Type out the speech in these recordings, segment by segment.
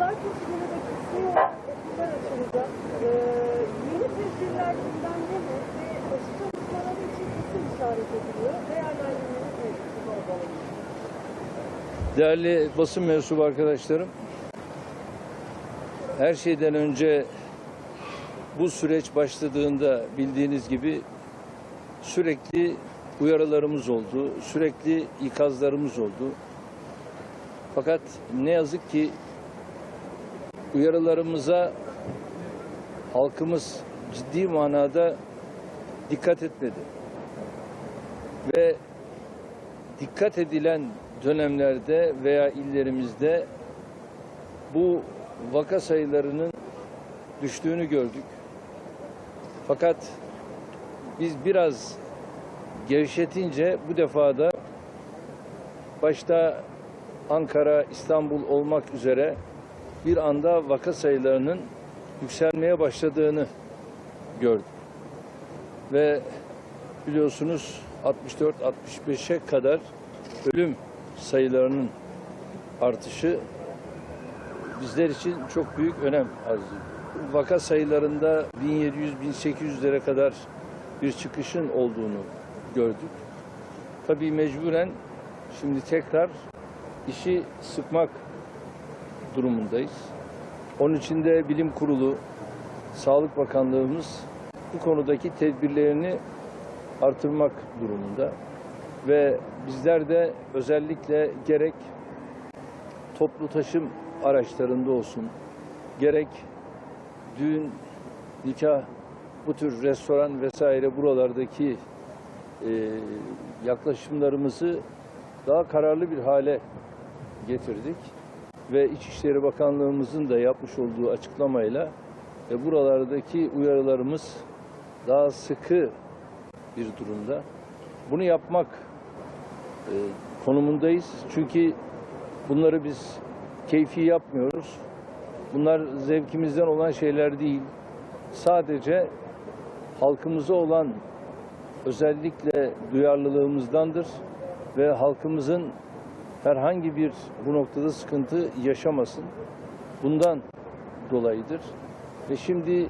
Pazartesi günü de olarak okullar açılacak. Ee, yeni tedbirler gündemde mi? Ve aşı çalışmaları için nasıl işaret ediliyor? Değerlendirmeniz alalım. Değerli basın mensubu arkadaşlarım, her şeyden önce bu süreç başladığında bildiğiniz gibi sürekli uyarılarımız oldu, sürekli ikazlarımız oldu. Fakat ne yazık ki uyarılarımıza halkımız ciddi manada dikkat etmedi. Ve dikkat edilen dönemlerde veya illerimizde bu vaka sayılarının düştüğünü gördük. Fakat biz biraz gevşetince bu defada başta Ankara, İstanbul olmak üzere bir anda vaka sayılarının yükselmeye başladığını gördük. Ve biliyorsunuz 64-65'e kadar ölüm sayılarının artışı bizler için çok büyük önem arz ediyor. Vaka sayılarında 1700-1800'lere kadar bir çıkışın olduğunu gördük. Tabii mecburen şimdi tekrar işi sıkmak durumundayız. Onun için de Bilim Kurulu, Sağlık Bakanlığımız bu konudaki tedbirlerini artırmak durumunda ve bizler de özellikle gerek toplu taşım araçlarında olsun, gerek düğün, nikah, bu tür restoran vesaire buralardaki e, yaklaşımlarımızı daha kararlı bir hale getirdik ve İçişleri Bakanlığımızın da yapmış olduğu açıklamayla e, buralardaki uyarılarımız daha sıkı bir durumda. Bunu yapmak e, konumundayız. Çünkü bunları biz keyfi yapmıyoruz. Bunlar zevkimizden olan şeyler değil. Sadece halkımıza olan özellikle duyarlılığımızdandır ve halkımızın herhangi bir bu noktada sıkıntı yaşamasın. Bundan dolayıdır. Ve şimdi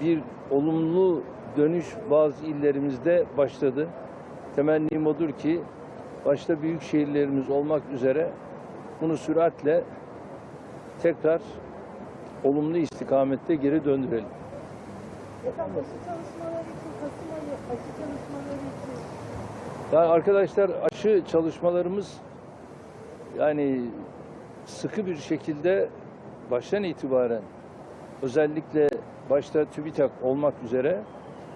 bir olumlu dönüş bazı illerimizde başladı. Temennim odur ki başta büyük şehirlerimiz olmak üzere bunu süratle tekrar olumlu istikamette geri döndürelim. Efendim aşı çalışmaları için, Kasım ayı aşı çalışmaları için Yani arkadaşlar aşı çalışmalarımız yani sıkı bir şekilde baştan itibaren özellikle başta TÜBİTAK olmak üzere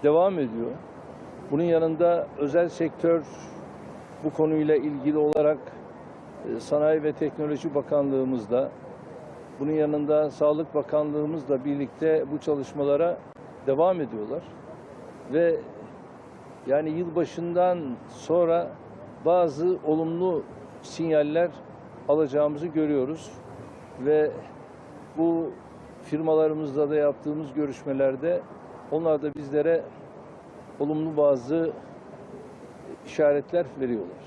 devam ediyor. Bunun yanında özel sektör bu konuyla ilgili olarak e, Sanayi ve Teknoloji Bakanlığımızla bunun yanında Sağlık Bakanlığımızla birlikte bu çalışmalara devam ediyorlar. Ve yani yılbaşından sonra bazı olumlu sinyaller alacağımızı görüyoruz ve bu firmalarımızla da yaptığımız görüşmelerde onlar da bizlere olumlu bazı işaretler veriyorlar.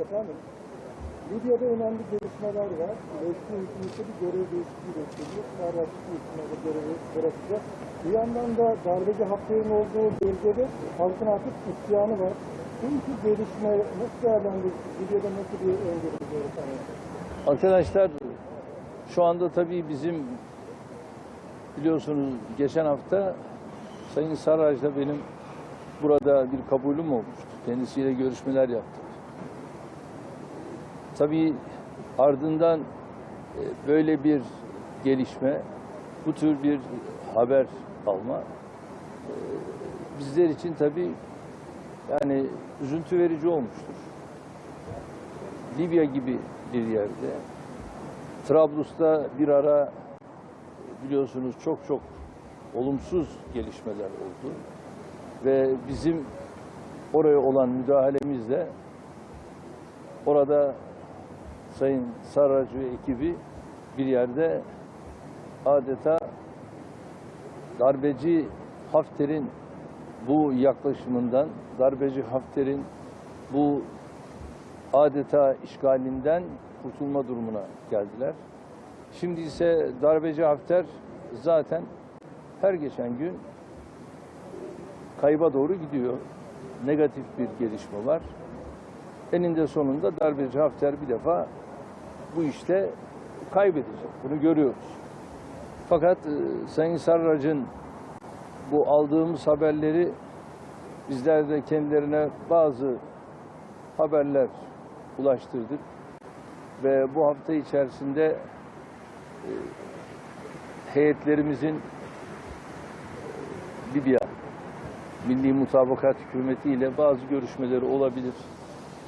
Efendim, Libya'da önemli gelişmeler var. Resmi hükümette bir görev değişikliği bekleniyor. Sarrafçı hükümete görevi bırakacak. Bir yandan da darbeci Hafter'in olduğu bölgede halkın artık isyanı var. Bu iki gelişme nasıl değerlendiriyorsunuz? Libya'da nasıl bir efendim? Arkadaşlar şu anda tabii bizim biliyorsunuz geçen hafta Sayın Sarraj'la benim burada bir kabulüm olmuştu. Kendisiyle görüşmeler yaptık. Tabii ardından e, böyle bir gelişme, bu tür bir haber alma e, bizler için tabii yani üzüntü verici olmuştur. Libya gibi bir yerde, Trablus'ta bir ara biliyorsunuz çok çok olumsuz gelişmeler oldu. Ve bizim oraya olan müdahalemizle orada Sayın Sarracı ve ekibi bir yerde adeta darbeci Hafter'in bu yaklaşımından, darbeci Hafter'in bu adeta işgalinden kurtulma durumuna geldiler. Şimdi ise darbeci Hafter zaten her geçen gün kayba doğru gidiyor. Negatif bir gelişme var. Eninde sonunda darbeci Hafter bir defa bu işte kaybedecek. Bunu görüyoruz. Fakat e, Sayın Sarrac'ın bu aldığımız haberleri bizler de kendilerine bazı haberler ulaştırdık ve bu hafta içerisinde e, heyetlerimizin Libya Milli Mutabakat Hükümeti ile bazı görüşmeleri olabilir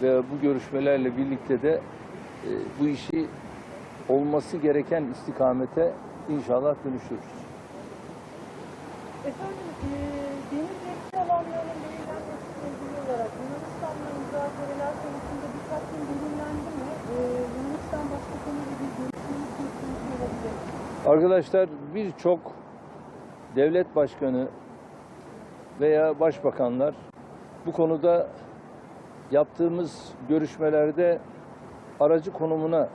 ve bu görüşmelerle birlikte de e, bu işi olması gereken istikamete inşallah dönüştürürüz. Efendim, e, deniz yetki alanlarının belirlenmesiyle ilgili olarak Yunanistan'la müzakereler konusunda bir takvim belirlendi mi? E, Yunanistan Başbakanı ile bir görüşmeniz konusu olabilir. Arkadaşlar birçok devlet başkanı veya başbakanlar bu konuda yaptığımız görüşmelerde aracı konumuna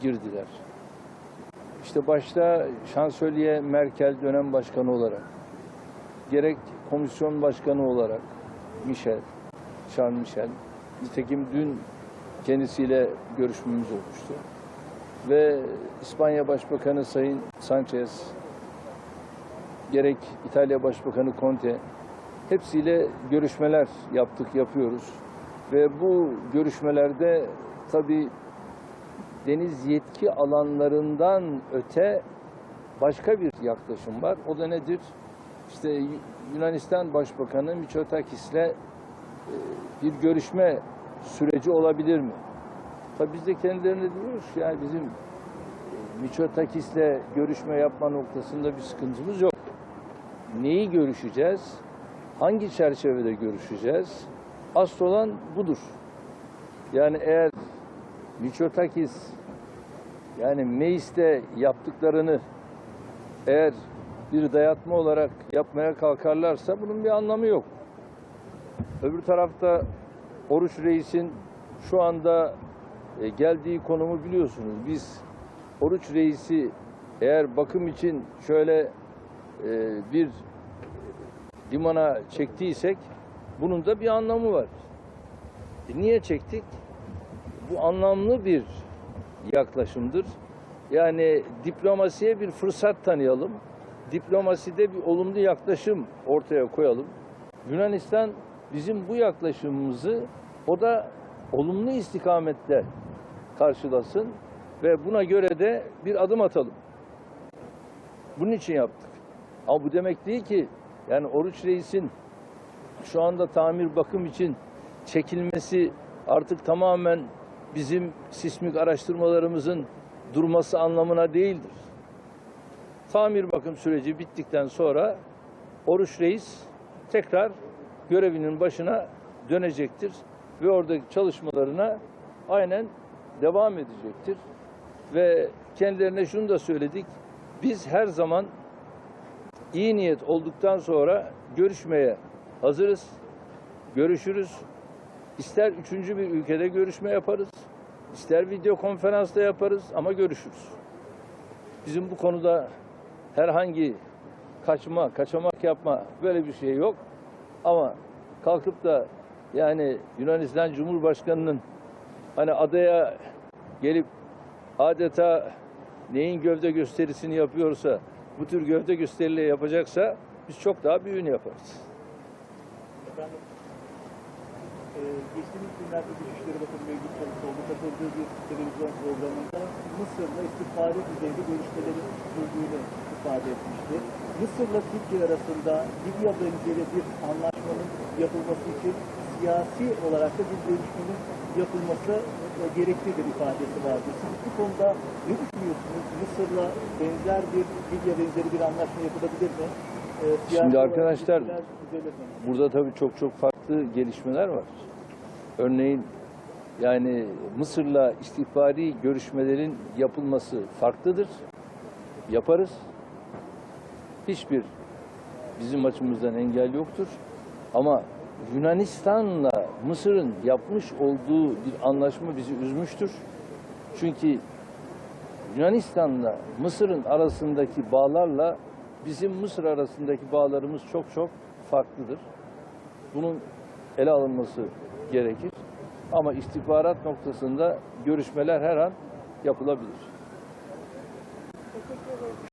girdiler. İşte başta Şansölye Merkel dönem başkanı olarak, gerek komisyon başkanı olarak Michel, Charles Michel, nitekim dün kendisiyle görüşmemiz olmuştu ve İspanya Başbakanı Sayın Sanchez, gerek İtalya Başbakanı Conte, hepsiyle görüşmeler yaptık, yapıyoruz. Ve bu görüşmelerde tabii deniz yetki alanlarından öte başka bir yaklaşım var. O da nedir? İşte Yunanistan Başbakanı Mitsotakis'le e, bir görüşme süreci olabilir mi? Tabii biz de kendilerine diyoruz ki yani bizim e, Mitsotakis'le görüşme yapma noktasında bir sıkıntımız yok. Neyi görüşeceğiz? Hangi çerçevede görüşeceğiz? Asıl olan budur. Yani eğer Mitsotakis yani Meis'te yaptıklarını eğer bir dayatma olarak yapmaya kalkarlarsa bunun bir anlamı yok. Öbür tarafta Oruç Reis'in şu anda e, geldiği konumu biliyorsunuz. Biz Oruç Reis'i eğer bakım için şöyle e, bir limana çektiysek bunun da bir anlamı var. E, niye çektik? Bu anlamlı bir yaklaşımdır. Yani diplomasiye bir fırsat tanıyalım. Diplomaside bir olumlu yaklaşım ortaya koyalım. Yunanistan bizim bu yaklaşımımızı o da olumlu istikamette karşılasın ve buna göre de bir adım atalım. Bunun için yaptık. Ama bu demek değil ki yani Oruç Reis'in şu anda tamir bakım için çekilmesi artık tamamen bizim sismik araştırmalarımızın durması anlamına değildir. Tamir bakım süreci bittikten sonra Oruç Reis tekrar görevinin başına dönecektir ve oradaki çalışmalarına aynen devam edecektir. Ve kendilerine şunu da söyledik. Biz her zaman iyi niyet olduktan sonra görüşmeye hazırız. Görüşürüz. İster üçüncü bir ülkede görüşme yaparız, ister video konferansta yaparız ama görüşürüz. Bizim bu konuda herhangi kaçma, kaçamak yapma böyle bir şey yok. Ama kalkıp da yani Yunanistan Cumhurbaşkanı'nın hani adaya gelip adeta neyin gövde gösterisini yapıyorsa bu tür gövde gösterileri yapacaksa biz çok daha büyüğünü yaparız. Efendim, e, geçtiğimiz günlerde Dışişleri Bakanı Mevlüt Çavuşoğlu katıldığı bir televizyon programında Mısır'la istihbari düzeyde görüşmelerin sürdüğünü ifade etmişti. Mısır'la Türkiye arasında Libya benzeri bir anlaşmanın yapılması için siyasi olarak da bir görüşmenin yapılması e, gereklidir ifadesi vardı. Siz bu konuda ne düşünüyorsunuz? Mısır'la benzer bir Libya benzeri bir anlaşma yapılabilir mi? E, siyasi Şimdi arkadaşlar? Burada tabii çok çok farklı gelişmeler var. Örneğin yani Mısır'la istihbari görüşmelerin yapılması farklıdır. Yaparız. Hiçbir bizim açımızdan engel yoktur. Ama Yunanistan'la Mısır'ın yapmış olduğu bir anlaşma bizi üzmüştür. Çünkü Yunanistan'la Mısır'ın arasındaki bağlarla bizim Mısır arasındaki bağlarımız çok çok farklıdır. Bunun ele alınması gerekir. Ama istihbarat noktasında görüşmeler her an yapılabilir.